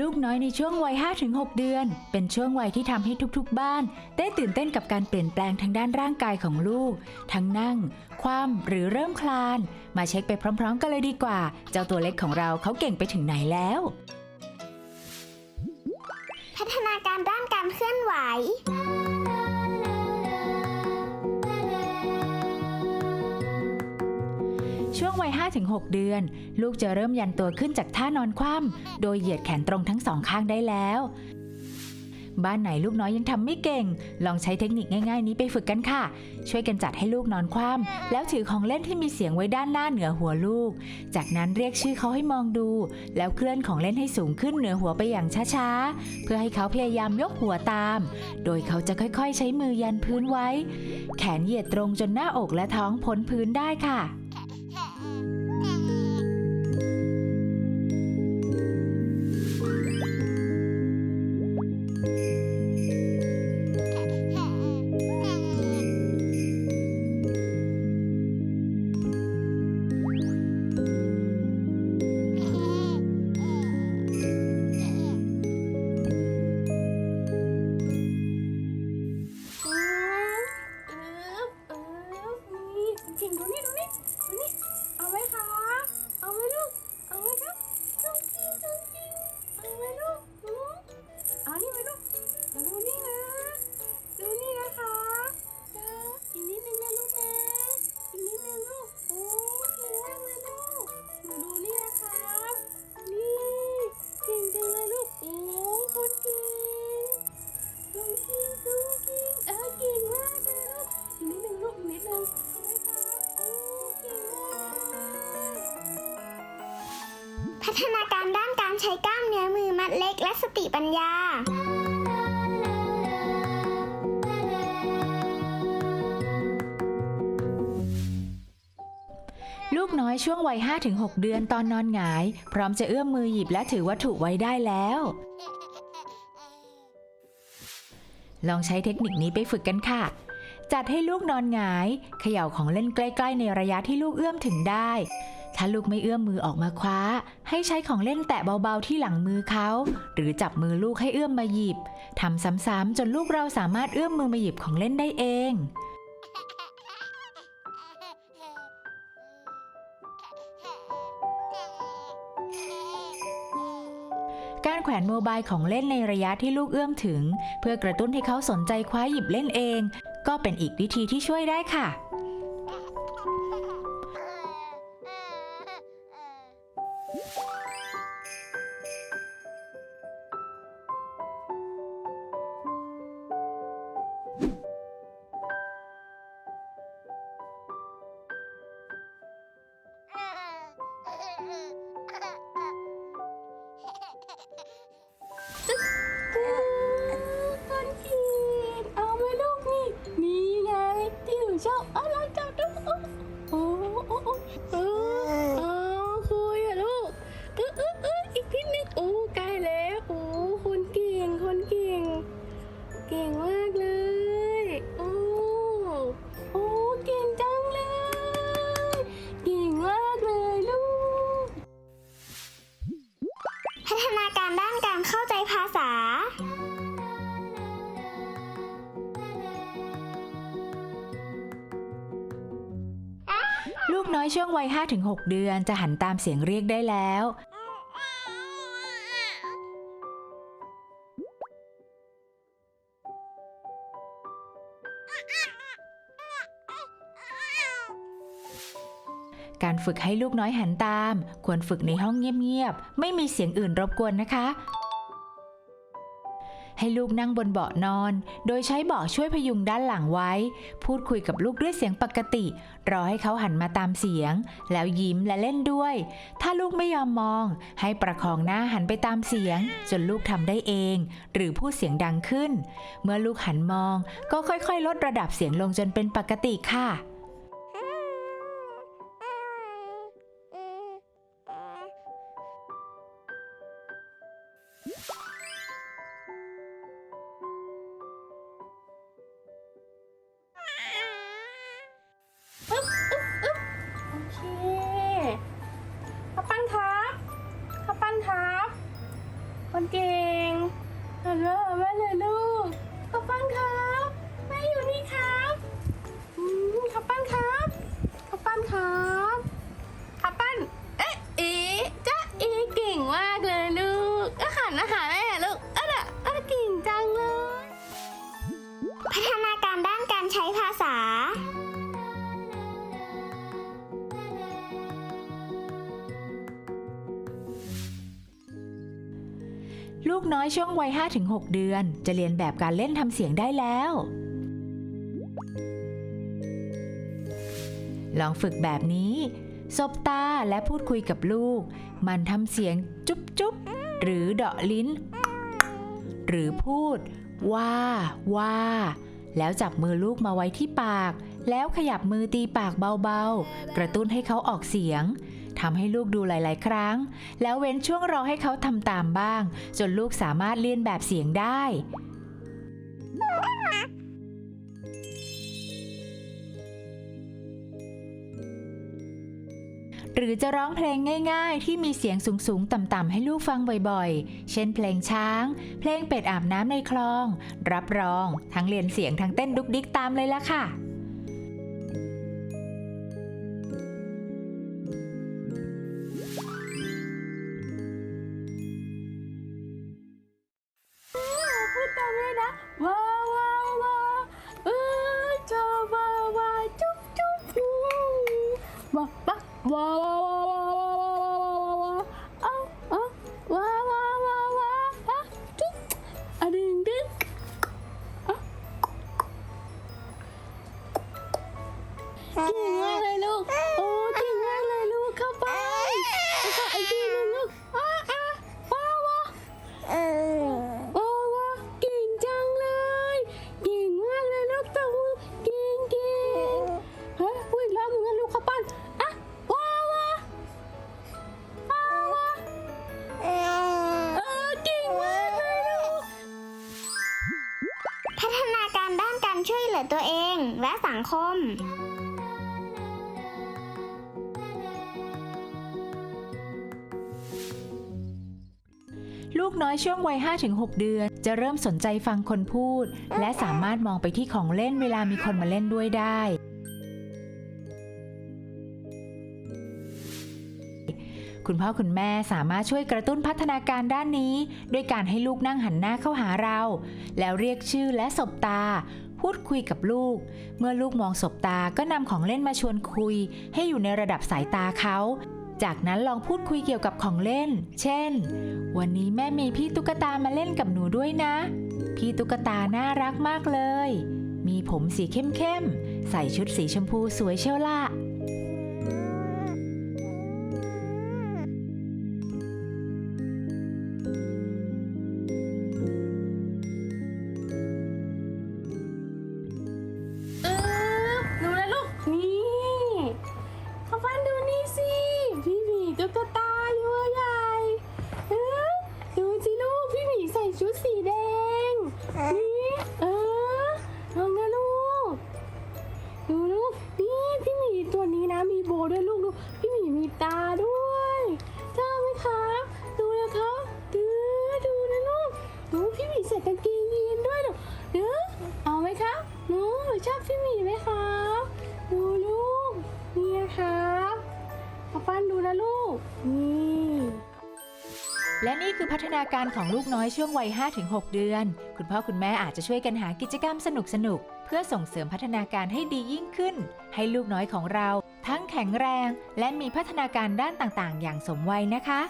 ลูกน้อยในช่วงวัย 5-6 เดือน เป็นช่วงวัยที่ทำให้ทุกๆ บ้าน ได้ตื่นเต้นกับการเปลี่ยนแปลงทางด้านร่างกายของลูก ทั้งนั่ง คว่ำหรือเริ่มคลาน มาเช็คไปพร้อม ๆ กันเลยดีกว่า เจ้าตัวเล็กของเราเขาเก่งไปถึงไหนแล้ว พัฒนาการด้านการเคลื่อนไหว ช่วงวัย 5-6 เดือน ลูกจะเริ่มยันตัวขึ้นจากท่านอนคว่ำโดยเหยียดแขนตรงทั้งสองข้างได้แล้ว บ้านไหนลูกน้อยยังทำไม่เก่ง ลองใช้เทคนิคง่ายๆ นี้ไปฝึกกันค่ะ ช่วยกันจัดให้ลูกนอนคว่ำแล้วถือของเล่นที่มีเสียงไว้ด้านหน้าเหนือหัวลูก จากนั้นเรียกชื่อเขาให้มองดู แล้วเคลื่อนของเล่นให้สูงขึ้นเหนือหัวไปอย่างช้าๆ เพื่อให้เขาพยายามยกหัวตาม โดยเขาจะค่อยๆ ใช้มือยันพื้นไว้ แขนเหยียดตรงจนหน้าอกและท้องพ้นพื้นได้ค่ะ พัฒนาการด้านการใช้กล้ามเนื้อมือมัดเล็กและสติปัญญา ลูกน้อยช่วงวัย 5-6 เดือนตอนนอนหงาย พร้อมจะเอื้อมมือหยิบและถือวัตถุไว้ได้แล้ว ลองใช้เทคนิคนี้ไปฝึกกันค่ะ จัดให้ลูกนอนหงาย เขย่าของเล่นใกล้ ๆ ในระยะที่ลูกเอื้อมถึงได้ ถ้าลูกไม่เอื้อมมือออกมาคว้า ให้ใช้ของเล่นแตะเบาๆที่หลังมือเขา หรือจับมือลูกให้เอื้อมมาหยิบทำซ้ำๆจนลูกเราสามารถเอื้อมมือมาหยิบของเล่นได้เองการแขวนโมบายของเล่นในระยะที่ลูกเอื้อมถึง เพื่อกระตุ้นให้เขาสนใจคว้าหยิบเล่นเอง ก็เป็นอีกวิธีที่ช่วยได้ค่ะ น้อยช่วงวัย 5-6 เดือนจะหันตามเสียงเรียกได้แล้ว การฝึกให้ลูกน้อยหันตาม ควรฝึกในห้องเงียบๆ ไม่มีเสียงอื่นรบกวนนะคะ ให้ลูกนั่งบนเบาะนอน โดยใช้เบาะช่วยพยุงด้านหลังไว้ พูดคุยกับลูกด้วยเสียงปกติ รอให้เขาหันมาตามเสียง แล้วยิ้มและเล่นด้วย ถ้าลูกไม่ยอมมอง ให้ประคองหน้าหันไปตามเสียง จนลูกทำได้เอง หรือพูดเสียงดังขึ้น เมื่อลูกหันมอง ก็ค่อยๆ ลดระดับเสียงลงจนเป็นปกติค่ะ ลูกน้อยช่วงวัย 5-6 เดือน จะเรียนแบบการเล่นทำเสียงได้แล้ว ลองฝึกแบบนี้สบตาและพูดคุยกับลูก มันทำเสียงจุ๊บจุ๊บหรือเดาะลิ้น หรือพูด ว่าว่าแล้วจับมือลูกมาไว้ที่ปาก แล้วขยับมือตีปากเบาๆ กระตุ้นให้เขาออกเสียง ทำให้ลูกดูหลาย ๆ ครั้ง แล้วเว้นช่วงรอให้เขาทำตามบ้าง จนลูกสามารถเลียนแบบเสียงได้ หรือจะร้องเพลงง่าย ๆ ที่มีเสียงสูง ๆ ต่ำ ๆ ให้ลูกฟังบ่อย ๆ เช่นเพลงช้าง เพลงเป็ดอาบน้ำในคลอง รับรอง ทั้งเรียนเสียงทั้งเต้นดุกดิกตามเลยละค่ะ wall ลือตัวเองและสังคม ลูกน้อยช่วงวัย 5-6 เดือน จะเริ่มสนใจฟังคนพูด และสามารถมองไปที่ของเล่นเวลามีคนมาเล่นด้วยได้ คุณพ่อคุณแม่สามารถช่วยกระตุ้นพัฒนาการด้านนี้ ด้วยการให้ลูกนั่งหันหน้าเข้าหาเรา แล้วเรียกชื่อและสบตา พูดคุยกับลูก เมื่อลูกมองสบตาก็นำของเล่นมาชวนคุย ให้อยู่ในระดับสายตาเขาจากนั้นลองพูดคุยเกี่ยวกับของเล่น เช่น วันนี้แม่มีพี่ตุ๊กตามาเล่นกับหนูด้วยนะ พี่ตุ๊กตาน่ารักมากเลย มีผมสีเข้มๆ ใส่ชุดสีชมพูสวยเชียวล่ะ ฒนาการของลูกน้อยช่วงวัย 5-6 เดือน คุณพ่อคุณแม่อาจจะช่วยกันหากิจกรรมสนุกๆเพื่อส่งเสริมพัฒนาการให้ดียิ่งขึ้น ให้ลูกน้อยของเรา ทั้งแข็งแรง และมีพัฒนาการด้านต่างๆ อย่างสมวัยนะคะ